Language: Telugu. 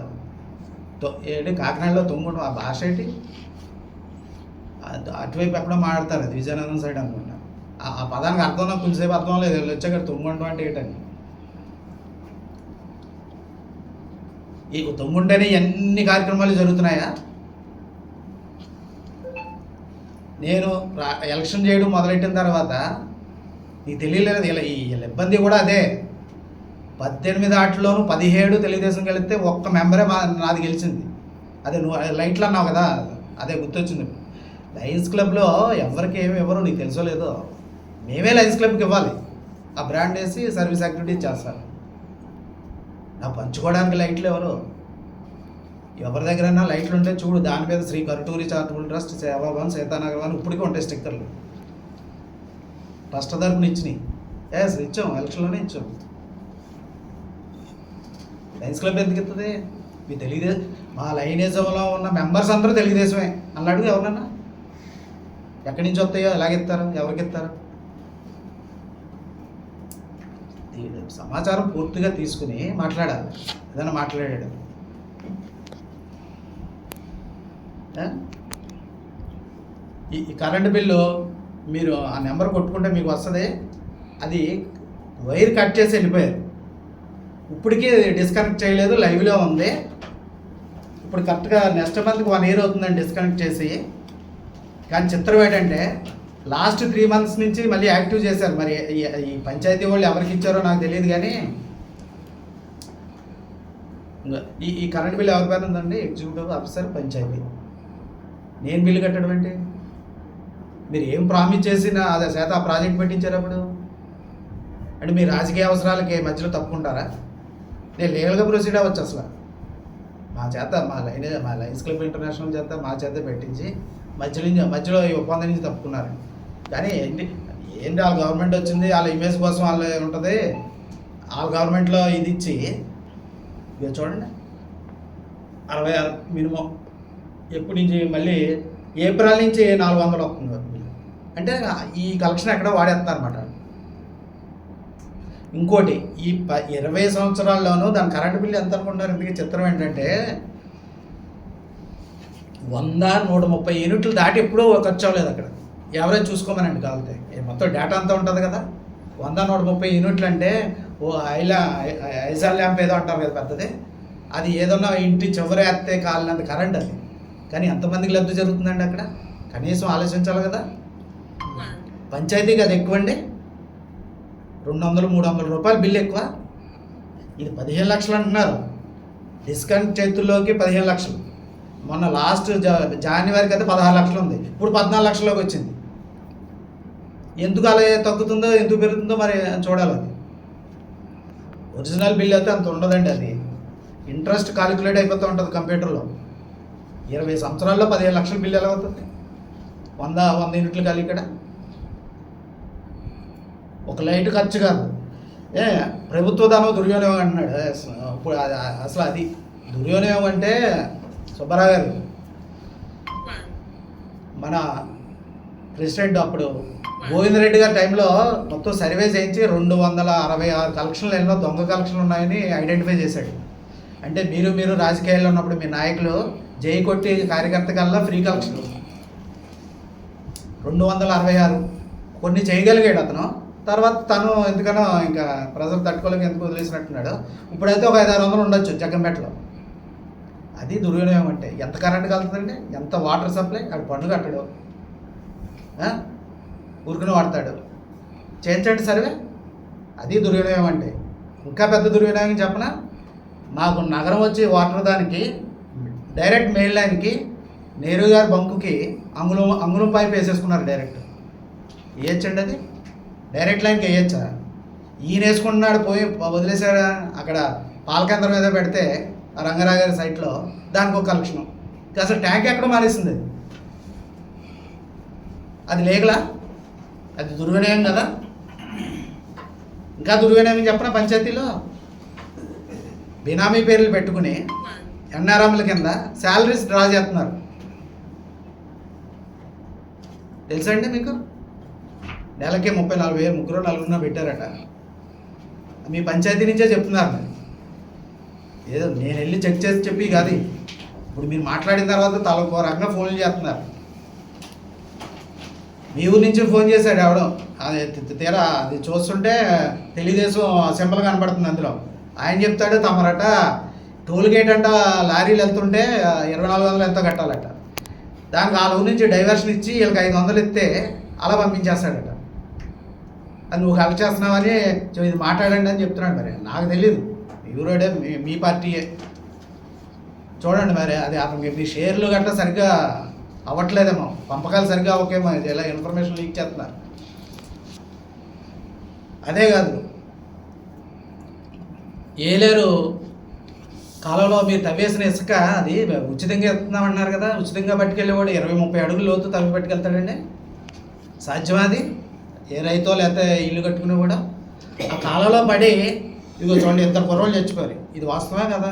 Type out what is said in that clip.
అంటాం ఏంటి కాకినాడలో తొంగుండం ఆ భాష ఏంటి? అటువైపు ఎక్కడో మాట్లాడతారు అది విజయనగరం సైడ్ అనుకుంటా. ఆ పదానికి అర్థం నాకు కొంచెంసేపు అర్థం లేదు వీళ్ళు వచ్చాక తుమ్ముండం అంటే ఏంటని. ఈ తుమ్ముంటేనే ఎన్ని కార్యక్రమాలు జరుగుతున్నాయా? నేను ఎలక్షన్ చేయడం మొదలెట్టిన తర్వాత నీకు తెలియలేదు ఇలా ఈ ఇబ్బంది కూడా అదే. పద్దెనిమిది ఆటల్లోనూ పదిహేడు తెలుగుదేశం గెలిస్తే ఒక్క మెంబరే మా నాది గెలిచింది. అదే నువ్వు లైట్లు అన్నావు కదా అదే గుర్తొచ్చింది. లయన్స్ క్లబ్లో ఎవరికి ఏమి ఇవ్వరు నీకు తెలుసో లేదో మేమే లయన్స్ క్లబ్కి ఇవ్వాలి. ఆ బ్రాండ్ వేసి సర్వీస్ యాక్టివిటీస్ చేస్తారు. నా పంచుకోవడానికి లైట్లు ఎవరు? ఎవరి దగ్గరైనా లైట్లు ఉంటే చూడు దాని మీద శ్రీ కరుటూరి చారిటబుల్ ట్రస్ట్ సేవాభవన్ సీతానగర్ అని ఇప్పటికీ ఉంటాయి స్టిక్కర్లు. ట్రస్ట్ తరపున ఇచ్చినాయి. ఎస్ ఇచ్చాం ఎలక్షన్లోనే ఇచ్చాం. లయన్స్ క్లబ్ ఎందుకు ఇస్తుంది మీ తెలుగుదేశం మా లైనిజంలో ఉన్న మెంబర్స్ అందరూ తెలుగుదేశమే. అన్నాడు ఎవరన్నా ఎక్కడి నుంచి వస్తాయో ఎలాగిస్తారు ఎవరికి ఇస్తారు సమాచారం పూర్తిగా తీసుకుని మాట్లాడాలి. ఏదైనా మాట్లాడాడు. ఈ ఈ కరెంటు బిల్లు మీరు ఆ నెంబర్ కొట్టుకుంటే మీకు వస్తుంది. అది వైర్ కట్ చేసి వెళ్ళిపోయారు. ఇప్పటికీ డిస్కనెక్ట్ చేయలేదు లైవ్లో ఉంది. ఇప్పుడు కరెక్ట్గా నెక్స్ట్ మంత్కి వన్ ఇయర్ అవుతుందండి డిస్కనెక్ట్ చేసి. కానీ చిత్రం ఏంటంటే లాస్ట్ త్రీ మంత్స్ నుంచి మళ్ళీ యాక్టివ్ చేశారు. మరి ఈ- ఈ పంచాయతీ వాళ్ళు ఎవరికి ఇచ్చారో నాకు తెలియదు కానీ ఈ ఈ కరెంట్ బిల్ ఎవరి పేరు ఉందండి? Executive officer panchayat. నేను బిల్లు కట్టడం ఏంటి? మీరు ఏం ప్రామిస్ చేసినా అదే శాతం ఆ ప్రాజెక్ట్ పెట్టించారు అప్పుడు? అంటే మీ రాజకీయ అవసరాలకి మధ్యలో తప్పుకుంటారా? నేను లీగల్గా ప్రొసీడ్ అవ్వచ్చు అసలు. మా చేత మా లైన్ మా లైన్స్ క్లబ్ ఇంటర్నేషనల్ చేత మా చేత పెట్టించి మధ్యలో నుంచి మధ్యలో ఈ ఒప్పందం నుంచి తప్పుకున్నారు. కానీ ఏంటి ఏంటి వాళ్ళ గవర్నమెంట్ వచ్చింది వాళ్ళ ఇమేజ్ కోసం వాళ్ళ ఉంటుంది? వాళ్ళ గవర్నమెంట్లో ఇది ఇచ్చి ఇక చూడండి. అరవై ఆరు మినిమం. ఎప్పటి నుంచి మళ్ళీ ఏప్రిల్ నుంచి నాలుగు వందలు వస్తుంది. అంటే ఈ కలెక్షన్ ఎక్కడ వాడేస్తారనమాట ఇంకోటి ఈ ప ఇరవై సంవత్సరాల్లోనూ దాని కరెంట్ బిల్లు ఎంత అనుకుంటున్నారు ఇంతకీ చిత్రం ఏంటంటే వంద నూట ముప్పై యూనిట్లు దాటి ఎప్పుడూ ఖర్చు అవ్వలేదు అక్కడ. ఎవరేజ్ చూసుకోమనండి కావాలంటే మొత్తం డేటా అంతా ఉంటుంది కదా. వంద నూట ముప్పై యూనిట్లు అంటే ఓ ఐలా ఐజాల్ ల్యాంప్ ఏదో అంటారు కదా పెద్దది అది ఏదన్నా ఇంటి చివరేస్తే ఎత్తే కాలినంత కరెంట్ అది కానీ ఎంతమందికి లబ్ధి జరుగుతుందండి అక్కడ కనీసం ఆలోచించాలి కదా పంచాయతీ కదా ఎక్కువండి రెండు వందలు మూడు వందల రూపాయలు బిల్లు ఎక్కువ? ఇది పదిహేను లక్షలు అంటున్నారు. డిస్కౌంట్ చేతుల్లోకి పదిహేను లక్షలు. మొన్న లాస్ట్ జా జనవరికి అయితే పదహారు లక్షలు ఉంది. ఇప్పుడు పద్నాలుగు లక్షల్లోకి వచ్చింది. ఎందుకు అలా తగ్గుతుందో ఎందుకు పెరుగుతుందో మరి చూడాలి అది. ఒరిజినల్ బిల్ అయితే అంత ఉండదండి అది. ఇంట్రెస్ట్ కాలిక్యులేట్ అయిపోతూ ఉంటుంది కంప్యూటర్లో. ఇరవై సంవత్సరాల్లో పదిహేను లక్షల బిల్ ఎలా అవుతుంది? వంద వంద యూనిట్లు కలిగి ఇక్కడ? ఒక లైట్ ఖర్చు కాదు. ఏ ప్రభుత్వ ధనం దుర్వినియోగం అంటున్నాడు. ఇప్పుడు అసలు అది దుర్వినియోగం అంటే సుబ్బారావు గారు. మన ప్రెసిడెంట్ అప్పుడు గోవిందరెడ్డి గారి టైంలో మొత్తం సర్వే చేయించి రెండు వందల అరవై ఆరు కలెక్షన్లు ఎన్నో దొంగ కలెక్షన్లు ఉన్నాయని ఐడెంటిఫై చేశాడు. అంటే మీరు మీరు రాజకీయాల్లో ఉన్నప్పుడు మీ నాయకులు జై కొట్టి కార్యకర్త కల్లా ఫ్రీ కలెక్షన్లు. రెండు వందల అరవై ఆరు. కొన్ని చేయగలిగాడు అతను. తర్వాత తను ఎందుకనో ఇంకా ప్రజలు తట్టుకోలేక ఎందుకు వదిలేసినట్టున్నాడు. ఇప్పుడైతే ఒక ఐదు ఆరు వందలు ఉండొచ్చు జగ్గంపేటలో. అది దుర్వినియోగం అంటే. ఎంత కరెంట్ కలుగుతుందండి ఎంత వాటర్ సప్లై అక్కడ పన్ను కట్టడు. ఆ? వాడతాడు. చేయించండి సర్వే. అది దుర్వినియోగం అంటే. ఇంకా పెద్ద దుర్వినియోగం చెప్పనా? మాకు నగరం వచ్చి వాటర్ దానికి డైరెక్ట్ మెయిన్ లైన్కి నెహ్రూ గారి బంకుకి అంగుళం అంగుళం పైప్ వేసేసుకున్నారు డైరెక్ట్ ఏచండి అది? డైరెక్ట్ లైన్కి వేయచ్చా? ఈయన వేసుకుంటున్నాడు పోయి వదిలేసాడు అక్కడ పాలకేంద్రం మీద పెడితే రంగరాగారి సైట్లో దానికి ఒక కలెక్షన్. అసలు ట్యాంక్ ఎక్కడ మారేసింది? అది అది లేగలా అది దుర్వినియోగం కదా? ఇంకా దుర్వినియోగం చెప్పనా పంచాయతీలో? బినామీ పేర్లు పెట్టుకుని ఎన్ఆర్ఎంల కింద శాలరీస్ డ్రా చేస్తున్నారు. తెలుసా అండి మీకు? నెలకే ముప్పై నలభై వేలు ముగ్గురు నలుగురున పెట్టారట. మీ పంచాయతీ నుంచే చెప్తున్నారు ఏదో నేను వెళ్ళి చెక్ చేసి చెప్పి కాదు. ఇప్పుడు మీరు మాట్లాడిన తర్వాత తలకు రకంగా ఫోన్లు చేస్తున్నారు. మీ ఊరి నుంచి ఫోన్ చేశాడు ఎవడో. అది తీరా అది చూస్తుంటే తెలుగుదేశం సింబల్ కనపడుతుంది అందులో. ఆయన చెప్తాడు తమరట టోల్ గేట్ అంట లారీలు వెళ్తుంటే ఇరవై నాలుగు వందలు ఎంతో కట్టాలట. దానికి ఆ ఊరి నుంచి డైవర్షన్ ఇచ్చి వీళ్ళకి ఐదు వందలు ఇస్తే అలా పంపించేస్తాడట. అది నువ్వు కలెక్ట్ చేస్తున్నావని ఇది మాట్లాడండి అని చెప్తున్నాడు మరి. నాకు తెలియదు యూరోడే మీ మీ పార్టీయే. చూడండి మరి అది అతనికి మీ షేర్లు గట్రా సరిగ్గా అవ్వట్లేదేమో. పంపకాలు సరిగ్గా అవ్వకేమో ఇది. ఎలా ఇన్ఫర్మేషన్ లీక్ చేస్తున్నారు. అదే కాదు. ఏలేరు కాలంలో మీరు తవ్వేసిన ఇసుక అది ఉచితంగా ఇస్తున్నామన్నారు కదా. ఉచితంగా పట్టుకెళ్ళేవాడు ఇరవై ముప్పై అడుగులు లోతు తవ్వి పట్టుకెళ్తాడండి. సాధ్యమా అది? ఏ రైతో లేకపోతే ఇల్లు కట్టుకున్నా కూడా ఆ కాలంలో పడి ఇదిగో చూడండి ఇద్దరు కుర్రోళ్ళు చచ్చిపోయారు. ఇది వాస్తవమే కదా?